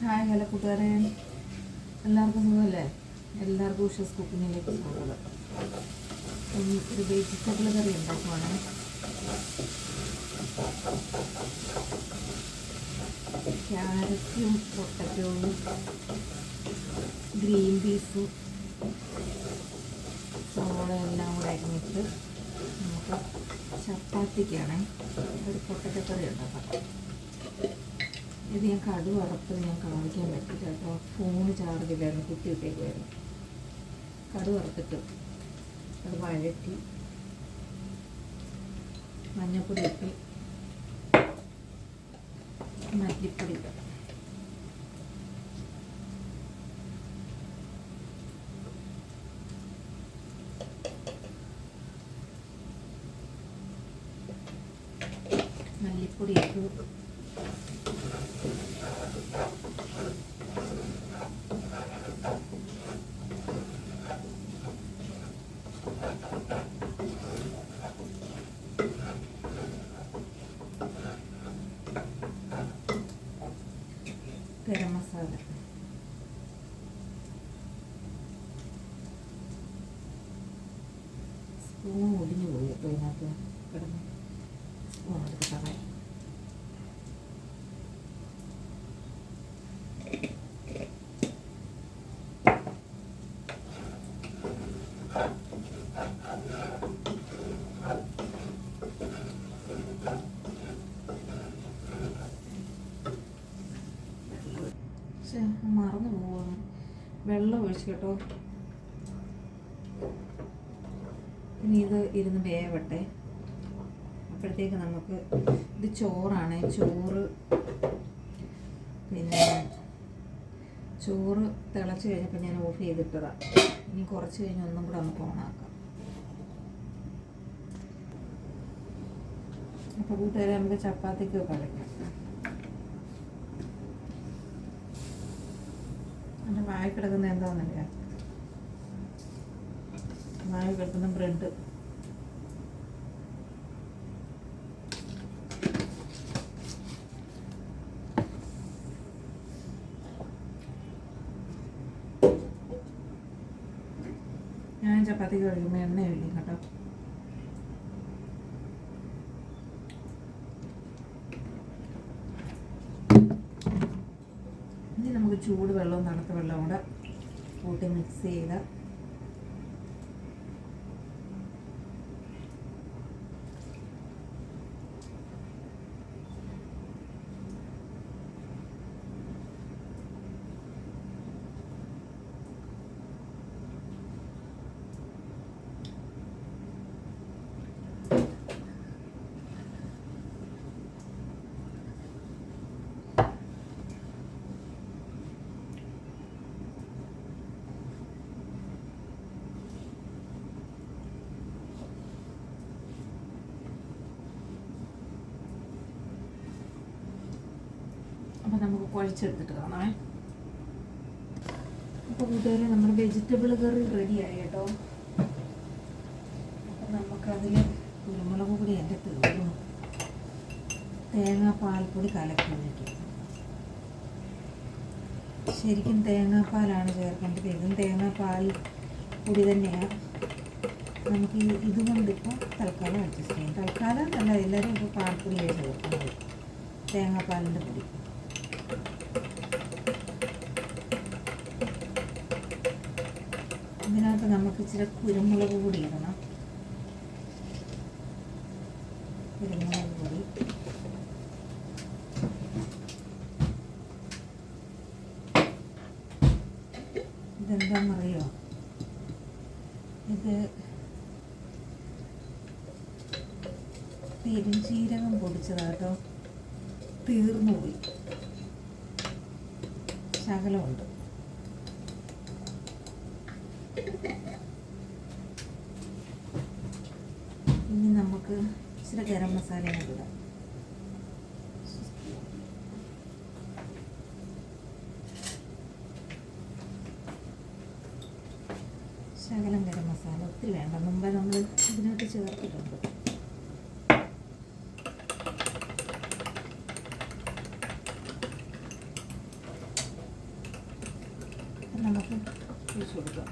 Hi hello കൂട്ടുകാരെ. എല്ലാവർക്കും സുഖമല്ലേ? എല്ലാവർക്കും ഉഷസ് കുക്കിങ്ങിലേക്ക് സ്വാഗതം. ഒരു വെജിറ്റബിൾ കറി ഉണ്ടാക്കുവാണ്. ക്യാരറ്റും പൊട്ടറ്റോവും ഗ്രീൻ പീസും സവോള എല്ലാം കൂടെ അരിഞ്ഞിട്ട് നമുക്ക് ചപ്പാത്തിക്കാണ് ഒരു പൊട്ടറ്റോ കറി ഉണ്ടാക്കാം. ഇത് ഞാൻ കടു വറുത്ത് ഞാൻ കാണിക്കാൻ പറ്റില്ല കേട്ടോ. ഫോണ് ചാർജില്ലായിരുന്നു കുത്തി ഇട്ടേക്കുമായിരുന്നു കടു വറുത്തിട്ട് അത് വഴറ്റി മഞ്ഞപ്പൊടി ഇട്ട് മല്ലിപ്പൊടി ഇട്ട്. മല്ലിപ്പൊടി ഇട്ടു ഗരം മസാല സ്പൂൺ ഒടിഞ്ഞു പോയി അപ്പോൾ ഇതിനകത്ത് കിടന്ന് സ്പൂൺ എടുത്ത് കളയാം പക്ഷെ മറന്നു പോവാണ് വെള്ളം ഒഴിച്ച് കേട്ടോ. ഇനി ഇത് ഇരുന്ന് വേവട്ടെ. അപ്പോഴത്തേക്ക് നമുക്ക് ഇത് ചോറാണ്. ചോറ് പിന്നെ ചോറ് തിളച്ച് കഴിഞ്ഞപ്പോൾ ഞാൻ ഓഫ് ചെയ്തിട്ടതാണ് ഇനി കുറച്ച് കഴിഞ്ഞ് ഒന്നും കൂടെ നമുക്ക് ഓണാക്കാം അപ്പോൾ കൂട്ടുകാരെ നമുക്ക് ചപ്പാത്തിക്ക് കളിക്കാം എന്റെ വായി കിടക്കുന്ന എന്താണെന്നറിയാം വായി കിടക്കുന്ന ബ്രെഡ് ഞാൻ ചപ്പാത്തി കഴിക്കുമ്പോൾ എണ്ണ കഴിക്കും കേട്ടോ. ഇനി നമുക്ക് ചൂട് വെള്ളവും തണുത്ത വെള്ളവും കൂടെ കൂട്ടി മിക്സ് ചെയ്ത് അപ്പം നമുക്ക് കുഴച്ചെടുത്തിട്ട് കാണാം അപ്പോൾ കൂട്ടുകാരെ നമ്മുടെ വെജിറ്റബിൾ കറി റെഡിയായി കേട്ടോ. അപ്പം നമുക്കതിൽ കുരുമുളക് പൊടി എന്റെ തീർന്നു. തേങ്ങാ പാൽപ്പൊടി കലക്കി ഒഴിക്കും ശരിക്കും തേങ്ങാപ്പാലാണ് ചേർക്കേണ്ടത്. ഇതും തേങ്ങാപ്പാൽ പൊടി തന്നെയാണ് നമുക്ക് ഇതുകൊണ്ട് ഇപ്പോൾ തൽക്കാലം അഡ്ജസ്റ്റ് ചെയ്യാം. തൽക്കാലം അല്ല എല്ലാവരും ഇപ്പോൾ പാൽപ്പൊടിയായി ചേർക്കുന്നത്. തേങ്ങാപ്പാലിന്റെ പൊടി. ഇതിനകത്ത് നമുക്ക് ഇച്ചിരി കുരുമുളക് കൂടി ഇടണം. കുരുമുളക് പൊടി. ഇതെന്താണെന്നറിയോ ഇത് പെരുംജീരകം പൊടിച്ചതാട്ടോ തീർന്നു പോയി ശകലമുണ്ട് ഇനി നമുക്ക് ഇച്ചിരി ഗരം മസാലയും ഇടാം. ശകലം ഗരം മസാല ഒത്തിരി വേണ്ട. മുമ്പ് നമ്മൾ ഇതിനകത്ത് ചേർത്തിട്ടുണ്ട്. നമുക്ക് ഒഴിച്ച് കൊടുക്കാം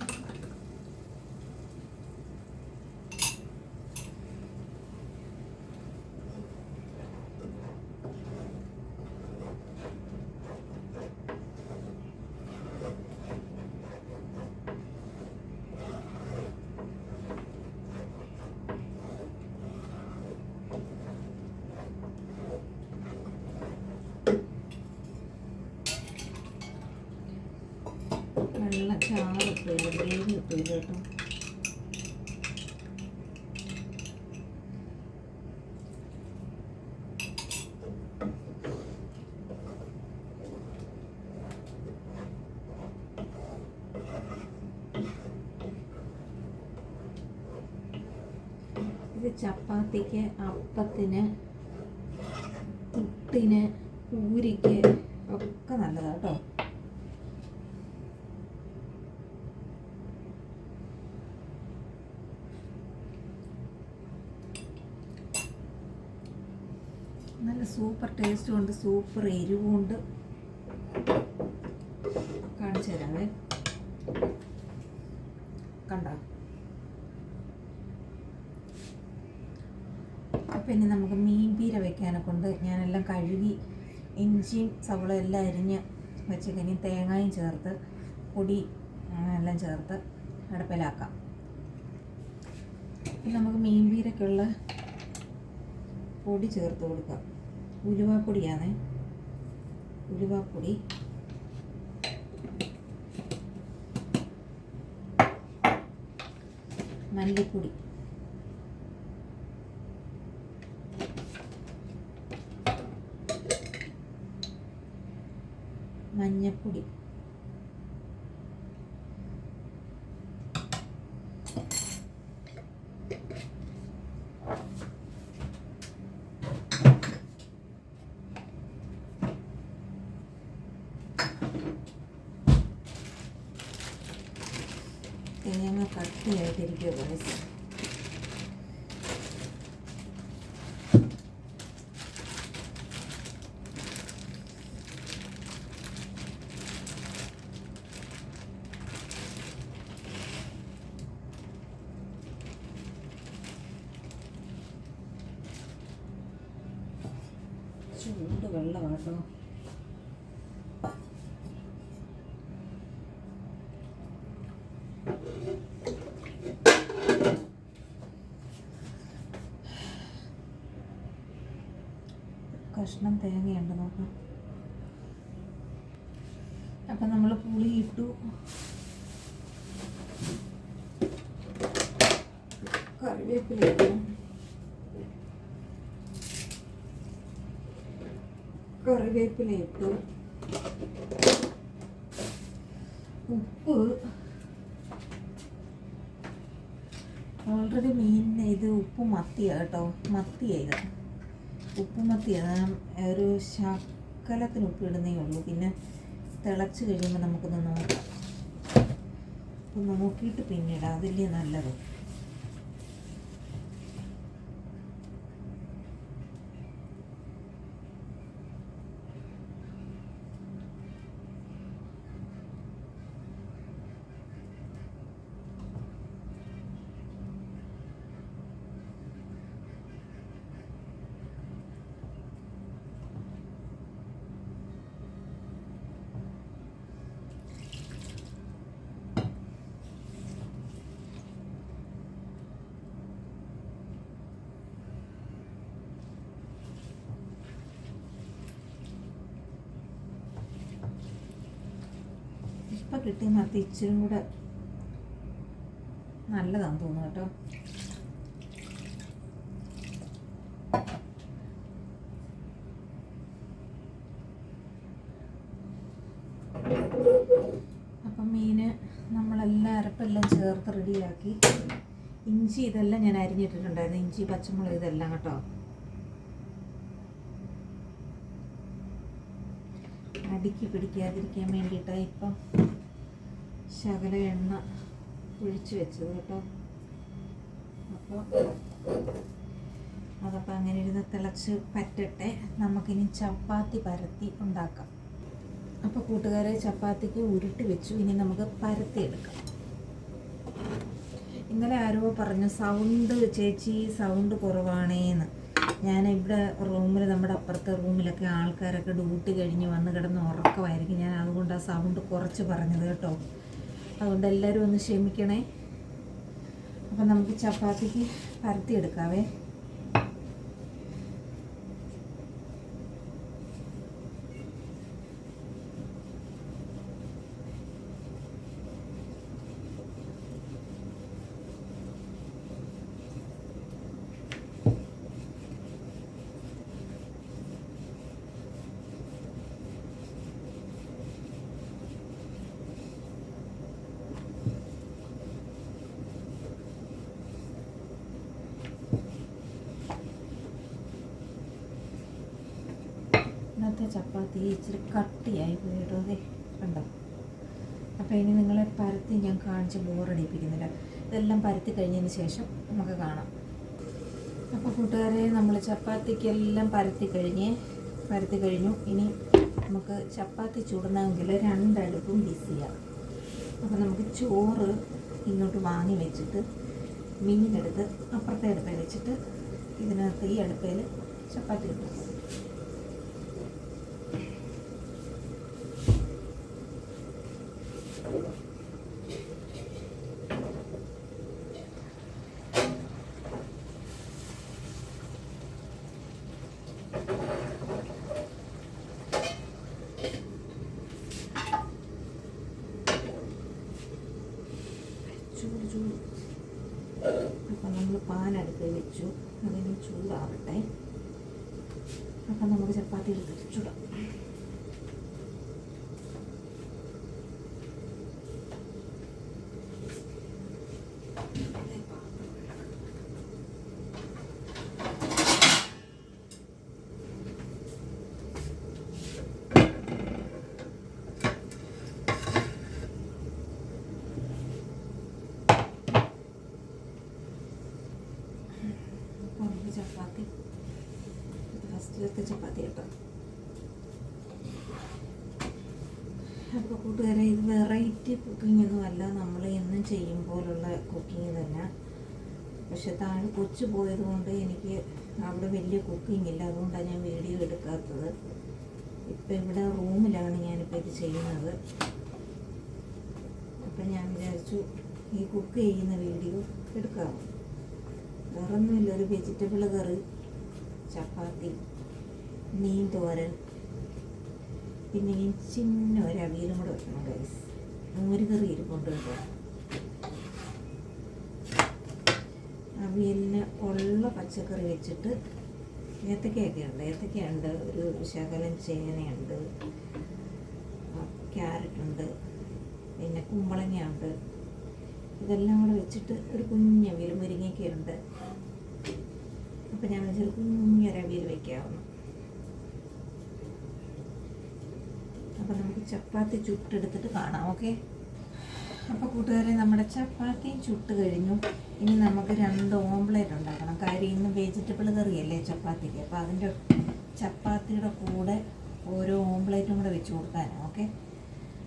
വെള്ളം ചാറ് ഇട്ടില്ല ഗ്രേവി ഇട്ടില്ല കേട്ടോ ഇത് ചപ്പാത്തിക്ക് അപ്പത്തിന് പുട്ടിന് പൂരിക്ക് ഒക്കെ നല്ലതാണ് കേട്ടോ നല്ല സൂപ്പർ ടേസ്റ്റും ഉണ്ട് സൂപ്പർ എരിവും ഉണ്ട് കാണിച്ചു തരാമേ കണ്ട? അപ്പം ഇനി നമുക്ക് മീൻ പീര വെക്കാനെ കൊണ്ട് ഞാനെല്ലാം കഴുകി ഇഞ്ചിയും സവളം എല്ലാം അരിഞ്ഞ് വെച്ച് കഴിഞ്ഞ് തേങ്ങയും ചേർത്ത് പൊടി എല്ലാം ചേർത്ത് അടുപ്പിലാക്കാം. നമുക്ക് മീൻ പീരക്കുള്ള പൊടി ചേർത്ത് കൊടുക്കാം. ഉലുവാപ്പൊടിയാണ്. ഉലുവാപ്പൊടി. മല്ലിപ്പൊടി. മഞ്ഞപ്പൊടി തേങ്ങ കട്ടിയായിട്ടിരിക്കുക ഗൈസ് ചൂട് വെള്ളമാട്ടോ. കഷ്ണം തേങ്ങയുണ്ട് നോക്കാം. അപ്പം നമ്മൾ പുളി ഇട്ടു. കറിവേപ്പില ഇട്ടു. കറിവേപ്പില ഇട്ടു. ഉപ്പ്. ഓൾറെഡി മീൻ ഇത് ഉപ്പ് മത്തിയാണ് കേട്ടോ. മത്തിയാണ് ഉപ്പ് മത്തിയാണ് ഒരു ശക്കലത്തിന് ഉപ്പ് ഇടുന്നേ ഉള്ളൂ. പിന്നെ തിളച്ച് കഴിയുമ്പോൾ നമുക്കൊന്ന് നോക്കാം. ഒന്ന് നോക്കിയിട്ട് പിന്നീട് അതില്ലേ നല്ലത്. ഇപ്പം കിട്ടുന്ന അത് ഇച്ചിരി കൂടെ നല്ലതാണെന്ന് തോന്നുന്നു കേട്ടോ. അപ്പം മീന് നമ്മളെല്ലാം അരപ്പെല്ലാം ചേർത്ത് റെഡിയാക്കി. ഇഞ്ചി ഇതെല്ലാം ഞാൻ അരിഞ്ഞിട്ടിട്ടുണ്ടായിരുന്നു. ഇഞ്ചി പച്ചമുളക് ഇതെല്ലാം കേട്ടോ. അടിക്ക് പിടിക്കാതിരിക്കാൻ വേണ്ടിയിട്ടാണ് ഇപ്പം ശകല എണ്ണ ഒഴിച്ച് വെച്ചത് കേട്ടോ. അപ്പോൾ അതപ്പോൾ അങ്ങനെ ഇരുന്ന് തിളച്ച് പറ്റട്ടെ. നമുക്കിനി ചപ്പാത്തി പരത്തി ഉണ്ടാക്കാം. അപ്പോൾ കൂട്ടുകാരെ ചപ്പാത്തിക്ക് ഉരുട്ടി വെച്ചു. ഇനി നമുക്ക് പരത്തിയെടുക്കാം ഇന്നലെ ആരോ പറഞ്ഞു സൗണ്ട് ചേച്ചി സൗണ്ട് കുറവാണേന്ന്. ഞാൻ ഇവിടെ റൂമിൽ നമ്മുടെ അപ്പുറത്തെ റൂമിലൊക്കെ ആൾക്കാരൊക്കെ ഡ്യൂട്ടി കഴിഞ്ഞ് വന്ന് കിടന്ന് ഉറക്കമായിരിക്കും. ഞാൻ അതുകൊണ്ട് ആ സൗണ്ട് കുറച്ച് പറഞ്ഞത് കേട്ടോ. അതുകൊണ്ട് എല്ലാവരും ഒന്ന് ക്ഷമിക്കണേ. അപ്പം നമുക്ക് ചപ്പാത്തിക്ക് പരത്തിയെടുക്കാവേ ഇന്നത്തെ ചപ്പാത്തി ഇച്ചിരി കട്ടിയായി പോയിട്ടോ അതെ കണ്ടോ? അപ്പോൾ ഇനി നിങ്ങളെ പരത്തി ഞാൻ കാണിച്ച് ബോറടിപ്പിക്കുന്നില്ല ഇതെല്ലാം പരത്തി കഴിഞ്ഞതിന് ശേഷം നമുക്ക് കാണാം. അപ്പോൾ കൂട്ടുകാരെ നമ്മൾ ചപ്പാത്തിക്കെല്ലാം പരത്തി കഴിഞ്ഞ് പരത്തി കഴിഞ്ഞു. ഇനി നമുക്ക് ചപ്പാത്തി ചൂടുന്നെങ്കിൽ രണ്ടടുപ്പും ബിസിയാണ് അപ്പോൾ നമുക്ക് ചോറ് ഇങ്ങോട്ട് വാങ്ങി വെച്ചിട്ട് മീനെടുത്ത് അപ്പുറത്തെ അടുപ്പിൽ വെച്ചിട്ട് ഇതിനകത്ത് ഈ അടുപ്പയിൽ ചപ്പാത്തി ഇട്ടു ചൂട് ചൂട് അപ്പം നമ്മൾ പാൻ അടുത്ത് വെച്ചു അതിന് ചൂടാവട്ടെ അപ്പം നമുക്ക് ചപ്പാത്തി എടുത്തിട്ട് ചൂടാം അപ്പോൾ നമുക്ക് ചപ്പാത്തി ഇത് ഫസ്റ്റിലത്തെ ചപ്പാത്തി കേട്ടോ അപ്പോൾ കൂട്ടുകാരെ ഇത് വെറൈറ്റി കുക്കിംഗ് ഒന്നും അല്ല നമ്മൾ എന്നും ചെയ്യും പോലുള്ള കുക്കിംഗ് തന്നെ. പക്ഷെ താഴെ കൊച്ചു പോയത് കൊണ്ട് എനിക്ക് അവിടെ വലിയ കുക്കിംഗ് ഇല്ല. അതുകൊണ്ടാണ് ഞാൻ വീഡിയോ എടുക്കാത്തത്. ഇപ്പം ഇവിടെ റൂമിലാണ് ഞാനിപ്പോൾ ഇത് ചെയ്യുന്നത്. അപ്പം ഞാൻ വിചാരിച്ചു ഈ കുക്ക് ചെയ്യുന്ന വീഡിയോ എടുക്കാം. വേറൊന്നുമില്ല. ഒരു വെജിറ്റബിൾ കറി ചപ്പാത്തി മീൻ തോരൻ പിന്നെ ഇഞ്ചിന് ഒരു അവിയലും കൂടെ വെക്കണം ഗൈസ് മോര് കറി ഇരിപ്പുണ്ട് കേട്ടോ അവിയലിന് ഉള്ള പച്ചക്കറി വെച്ചിട്ട് ഏത്തക്കയൊക്കെ ഉണ്ട്. ഏത്തക്കയുണ്ട് ഒരു ശകലം ചേനയുണ്ട് ക്യാരറ്റ് ഉണ്ട് പിന്നെ കുമ്പളങ്ങയുണ്ട്. ഇതെല്ലാം കൂടെ വെച്ചിട്ട് ഒരു കുഞ്ഞവിയൽ മുരിങ്ങയ്ക്കയുണ്ട്. അപ്പം ഞാൻ വെച്ചൊരു കുഞ്ഞൊരു അവിയൽ വെക്കാവുന്നു അപ്പം നമുക്ക് ചപ്പാത്തി ചുട്ടെടുത്തിട്ട് കാണാം ഓക്കെ അപ്പോൾ കൂട്ടുകാരെ നമ്മുടെ ചപ്പാത്തിയും ചുട്ട് കഴിഞ്ഞു. ഇനി നമുക്ക് രണ്ട് ഓംപ്ലേറ്റ് ഉണ്ടാക്കണം. കാര്യം ഇന്ന് വെജിറ്റബിൾ കറിയല്ലേ ചപ്പാത്തിക്ക്. അപ്പോൾ അതിന്റെ ചപ്പാത്തിയുടെ കൂടെ ഓരോ ഓംപ്ലേറ്റും കൂടെ വെച്ച് കൊടുക്കാനാണ് ഓക്കെ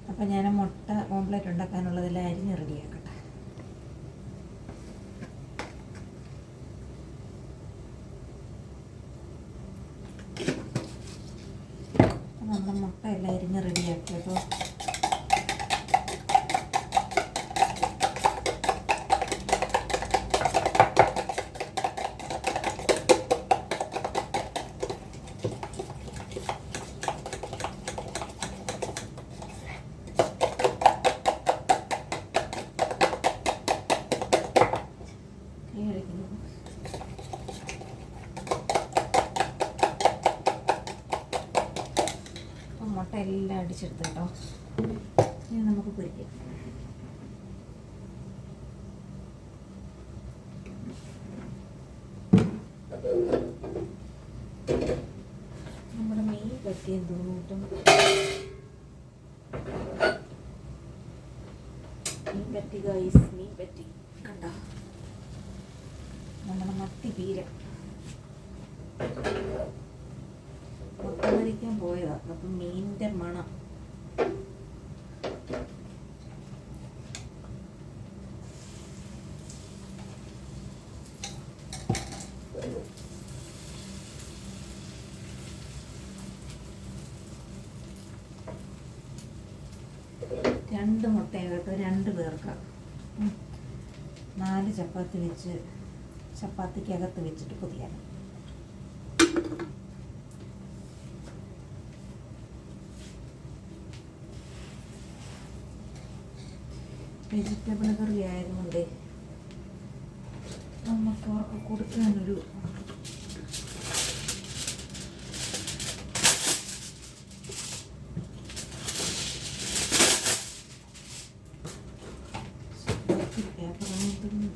അപ്പോൾ ഞാൻ മുട്ട ഓംപ്ലേറ്റ് ഉണ്ടാക്കാനുള്ളതെല്ലാം അരിഞ്ഞ് റെഡിയാക്കട്ടെ അപ്പോൾ നമ്മൾ മുട്ട എല്ലാം അരിഞ്ഞ് റെഡിയാക്കി കേട്ടോ കൈ കഴിക്കുന്നു അപ്പം മുട്ട എല്ലാം അടിച്ചെടുത്ത് കേട്ടോ ഇനി നമുക്ക് പൊരിക്കാം നമ്മുടെ മീൻ പറ്റിയ തോന്നിട്ടും മീൻ പറ്റി ഗൈസ് മീൻ പറ്റി. കണ്ടോ? നമ്മുടെ മത്തി പീര മൊത്തം മരിക്കാൻ പോയതാ. അപ്പം മീനിന്റെ മണം. രണ്ട് മുട്ടയാകട്ടെ രണ്ട് പേർക്ക്. നാല് ചപ്പാത്തി വെച്ച് ചപ്പാത്തിക്കകത്ത് വെച്ചിട്ട് പൊതിയാനും. വെജിറ്റബിൾ കറി ആയതുകൊണ്ട് നമുക്ക് അവർക്ക് കൊടുക്കാനൊരു പേപ്പർ വാങ്ങിയിട്ടുണ്ട്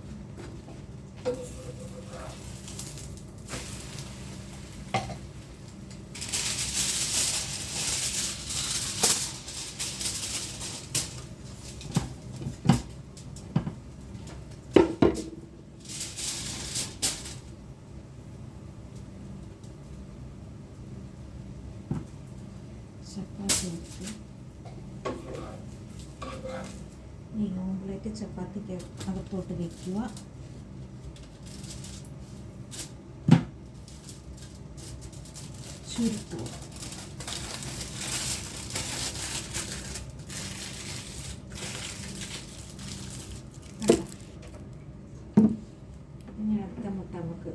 ചപ്പാത്തി വെച്ച് ഈ ഓംപ്ലേറ്റ് ചപ്പാത്തിക്ക് അകത്തോട്ട് വെക്കുക ചുരുക്കുക? ഇനി അടുത്ത മുട്ട നമുക്ക്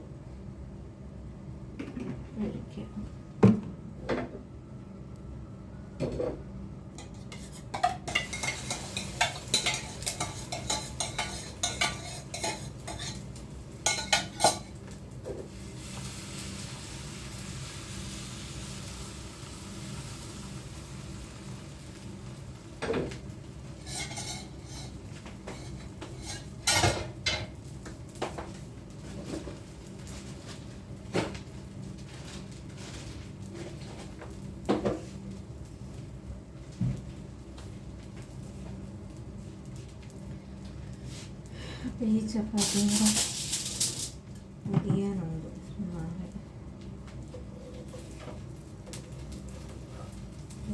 ഈ ചപ്പാത്തിയും കൂടെ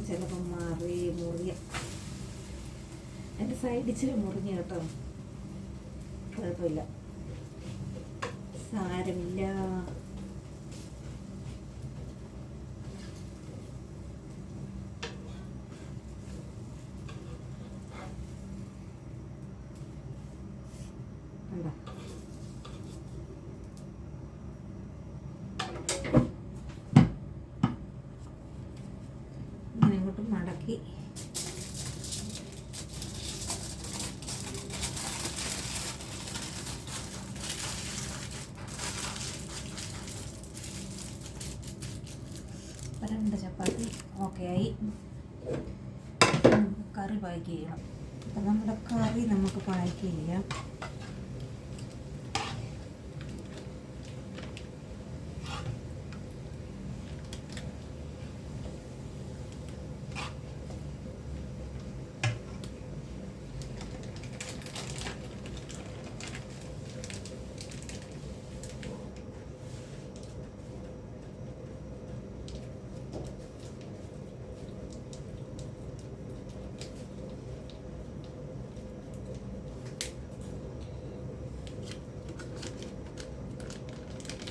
ചിലപ്പം മാറി മുറിയ. എന്റെ സൈഡ് ഇച്ചിരി മുറിഞ്ഞ കേട്ടോ. കുഴപ്പമില്ല. സാരമില്ല കണ്ടോ ഇങ്ങനെ ഇങ്ങോട്ട് മടക്കി ഇപ്പം രണ്ട് ചപ്പാത്തി ഓക്കെ ആയി കറി പാക്ക് ചെയ്യണം അപ്പം നമ്മുടെ കറി നമുക്ക് പാക്ക് ചെയ്യാം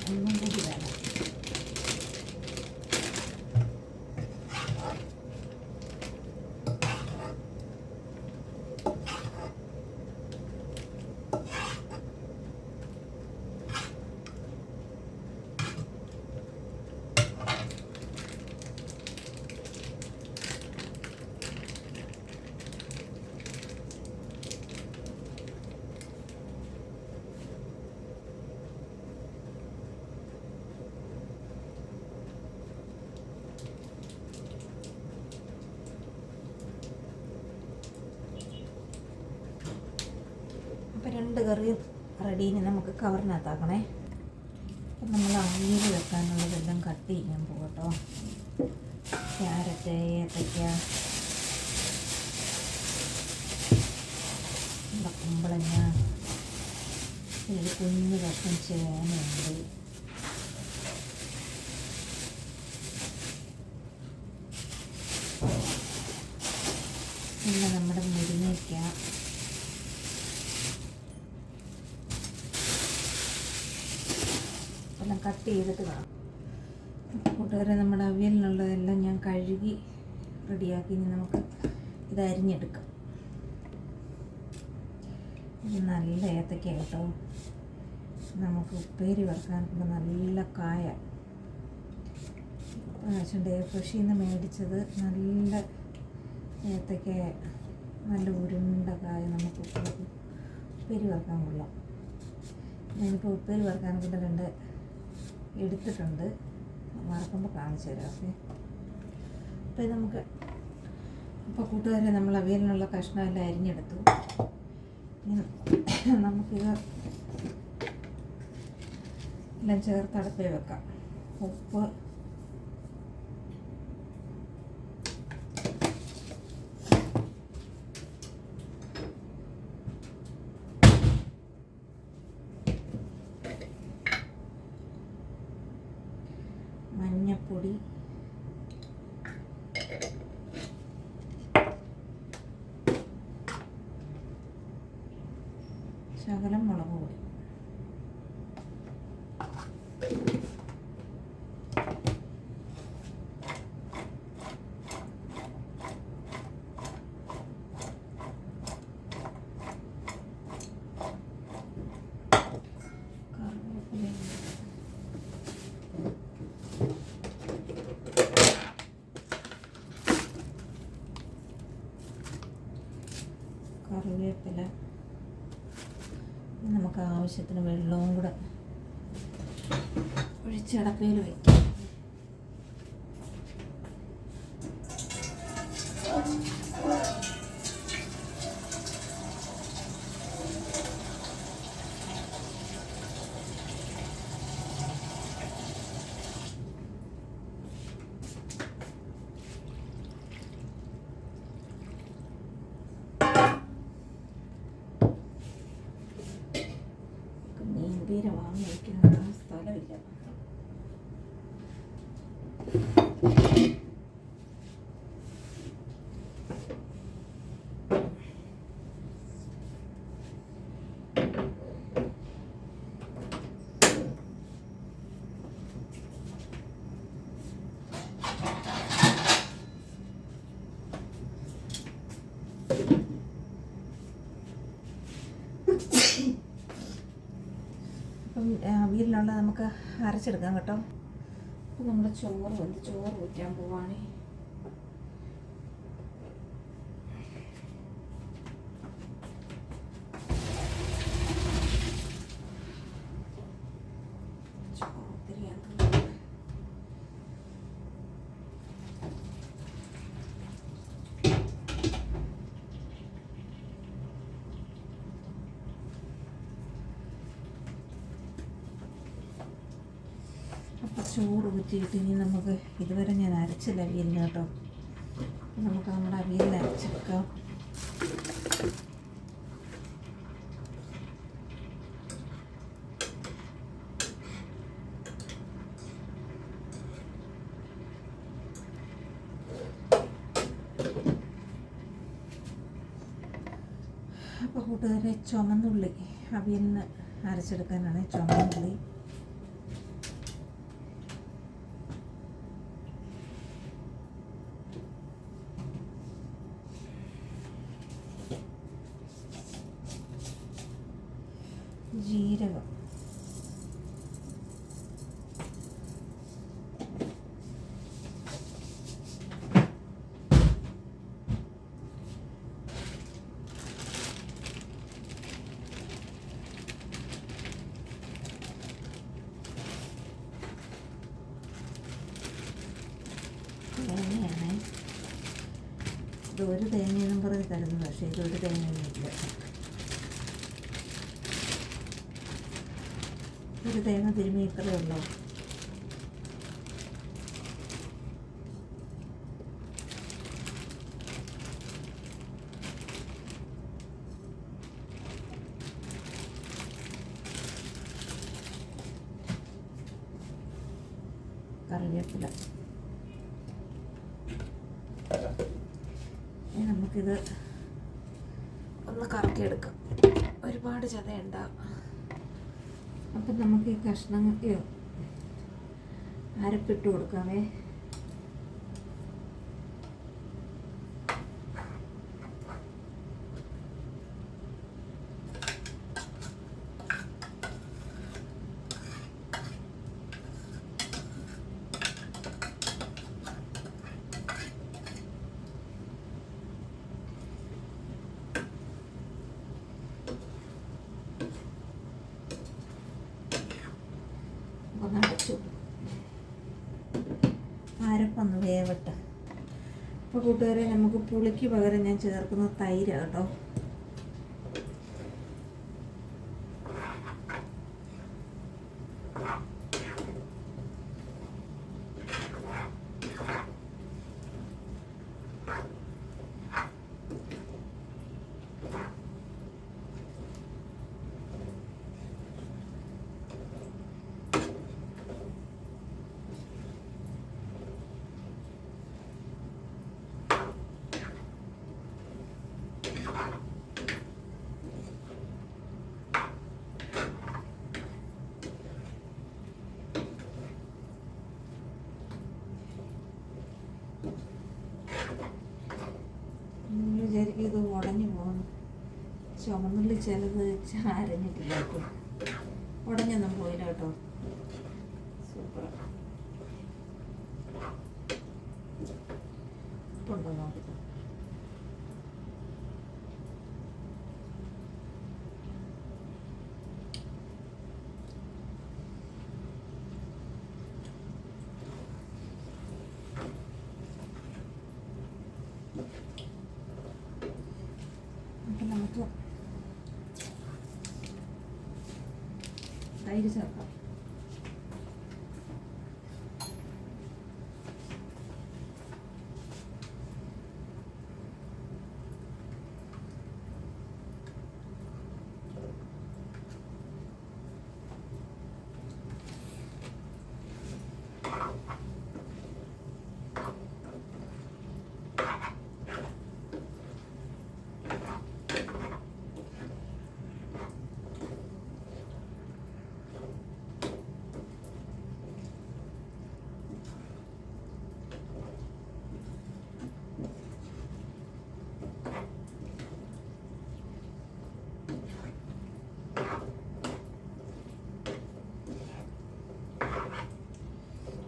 ഒന്നും കൂടി വേണം രണ്ട് കറിയും റെഡി. ഇനി നമുക്ക് കവറിനകത്താക്കണേ. അപ്പം നമ്മൾ അങ്ങനെ വെക്കാനുള്ളതെല്ലാം കട്ട് ചെയ്യാൻ പോകട്ടോ. ക്യാരറ്റ് ഏത്തയ്ക്ക. കുമ്പളങ്ങ. ഒരു കുഞ്ഞ് കഷ്ണം ചേനയുണ്ട് പിന്നെ നമ്മുടെ മുരിങ്ങയ്ക്ക എല്ലാം കട്ട് ചെയ്തിട്ട് കാണാം. കൂട്ടുകാരെ നമ്മുടെ അവിയലിനുള്ളതെല്ലാം ഞാൻ കഴുകി റെഡിയാക്കി. ഇനി നമുക്ക് ഇത് അരിഞ്ഞെടുക്കാം. ഇത് നല്ല ഏത്തക്ക കേട്ടോ. നമുക്ക് ഉപ്പേരി വറുക്കാനുള്ള നല്ല കായ. പ്രാവശ്യം ഫ്രഷിൽ നിന്ന് മേടിച്ചത് നല്ല ഏത്തക്ക നല്ല ഉരുണ്ട കായ നമുക്ക് ഉപ്പേരി വറുക്കാൻ കൊള്ളാം. ഞാനിപ്പോൾ ഉപ്പേരി വറുക്കാൻ കൊണ്ട് രണ്ട് എടുത്തിട്ടുണ്ട്. മറക്കുമ്പോൾ കാണിച്ചു തരാം ഓക്കെ? അപ്പോൾ നമുക്ക് ഇപ്പോൾ കൂട്ടുകാരെ നമ്മൾ അവിയലിനുള്ള കഷ്ണം എല്ലാം അരിഞ്ഞെടുത്തു നമുക്കിത് എല്ലാം ചേർത്ത് അടുപ്പേ വെക്കാം. ഉപ്പ് മഞ്ഞപ്പൊടി ശകലം മുളക് കറിവേപ്പിലയും കറിവേപ്പില ഇനി നമുക്ക് ആവശ്യത്തിന് വെള്ളവും കൂടെ ഒഴിച്ചടപ്പേൽ വയ്ക്കാം മീൻ പീര വാങ്ങി വയ്ക്കുന്ന സ്ഥലമില്ല അപ്പം അവിയലിനുള്ള നമുക്ക് അരച്ചെടുക്കാം കേട്ടോ. അപ്പോൾ നമ്മുടെ ചോറ് വന്ന് ചോറ് ഊറ്റാൻ പോവാണേ ചോറ് ഒത്തിരി ആക്കുന്നുണ്ട്. അപ്പോൾ ചോറ് കുത്തിയിട്ട് ഇനി നമുക്ക് ഇതുവരെ ഞാൻ അരച്ചില്ല അവിയലിന് കേട്ടോ. നമുക്ക് നമ്മുടെ അവിയലിൽ അരച്ചെടുക്കാം. അപ്പോൾ കൂട്ടുകാരെ ചുമന്നുള്ളി അവിയലിന് അരച്ചെടുക്കാനാണ് ചുമന്നുള്ളി. ജീരകം. തേങ്ങയാണ്. ഇത് ഒരു തേങ്ങയെന്നും പറഞ്ഞ് തരുന്നു പക്ഷേ ഇതൊരു ഒരു ഇല്ല ഒരു തേങ്ങ തിരുമ്മി ഇത്രയേ ഉള്ളൂ. നമുക്കിത് ഒന്ന് കറക്കിയെടുക്കാം. ഒരുപാട് ചതയുണ്ട. അപ്പം നമുക്ക് ഈ കഷ്ണങ്ങൾ അരപ്പിട്ട് കൊടുക്കാമേ ഒന്ന് അടച്ചു അരപ്പൊന്ന് വേവട്ടെ അപ്പോൾ കൂട്ടുകാരെ നമുക്ക് പുളിക്ക് പകരം ഞാൻ ചേർക്കുന്ന തൈര് കേട്ടോ. ചുമന്നുള്ളി ചിലത് അരഞ്ഞിട്ടില്ല കേട്ടോ ഉടഞ്ഞൊന്നും പോയില്ല കേട്ടോ. സൂപ്പർ ഉണ്ടോ നോക്കിട്ടോ അപ്പം നമുക്ക് തൈര് ചേർക്കാം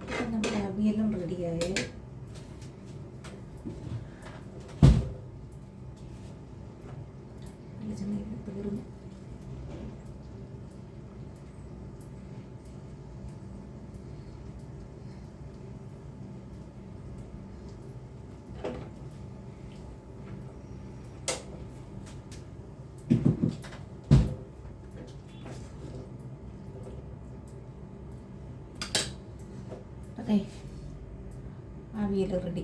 അപ്പം നമ്മുടെ അവിയലും റെഡിയായി വെളിച്ചെണ്ണയിൽ തീർന്നു അതെ അവിയൽ റെഡി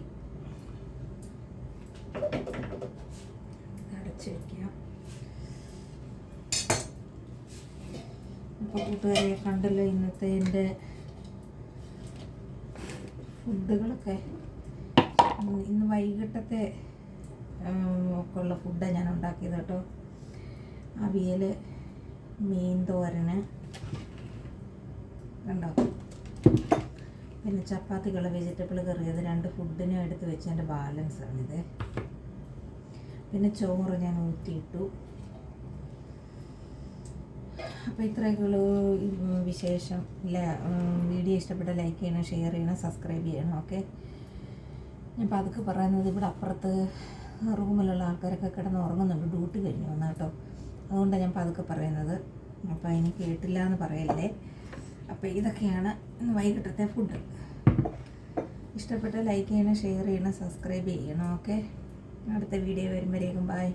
അടച്ച് വയ്ക്കാം അപ്പോൾ കൂട്ടുകാരെ കണ്ടല്ലോ ഇന്നത്തെ എന്റെ ഫുഡുകളൊക്കെ. ഇന്ന് വൈകിട്ടത്തെ ഒക്കെ ഉള്ള ഫുഡാണ് ഞാൻ ഉണ്ടാക്കിയത് കേട്ടോ. അവിയൽ മീൻ തോരന്. കണ്ടോ? പിന്നെ ചപ്പാത്തിക്കുള്ള വെജിറ്റബിൾ കറി അത് രണ്ട് ഫുഡിനും എടുത്ത് വെച്ചതിന്റെ ബാലൻസ് ആണിത് പിന്നെ ചോറ് ഞാൻ ഊറ്റിയിട്ടു. അപ്പോൾ ഇത്രയൊക്കെയുള്ളൂ വിശേഷം. വീഡിയോ ഇഷ്ടപ്പെട്ട ലൈക്ക് ചെയ്യണം ഷെയർ ചെയ്യണം സബ്സ്ക്രൈബ് ചെയ്യണം ഓക്കെ ഞാൻ പതുക്കെ പറയുന്നത് ഇവിടെ അപ്പുറത്ത് റൂമിലുള്ള ആൾക്കാരൊക്കെ കിടന്ന് ഉറങ്ങുന്നുണ്ട് ഡ്യൂട്ടി കഴിഞ്ഞു വന്നു കേട്ടോ അതുകൊണ്ടാണ് ഞാൻ പതുക്കെ പറയുന്നത്. അപ്പോൾ എനിക്ക് കേട്ടില്ല എന്ന് പറയല്ലേ. അപ്പോൾ ഇതൊക്കെയാണ് ഇന്ന് വൈകിട്ടത്തെ ഫുഡ് ഇഷ്ടപ്പെട്ട ലൈക്ക് ചെയ്യണം ഷെയർ ചെയ്യണം സബ്സ്ക്രൈബ് ചെയ്യണം ഓക്കെ അടുത്ത വീഡിയോ വരുമ്പോഴേക്കും ബൈ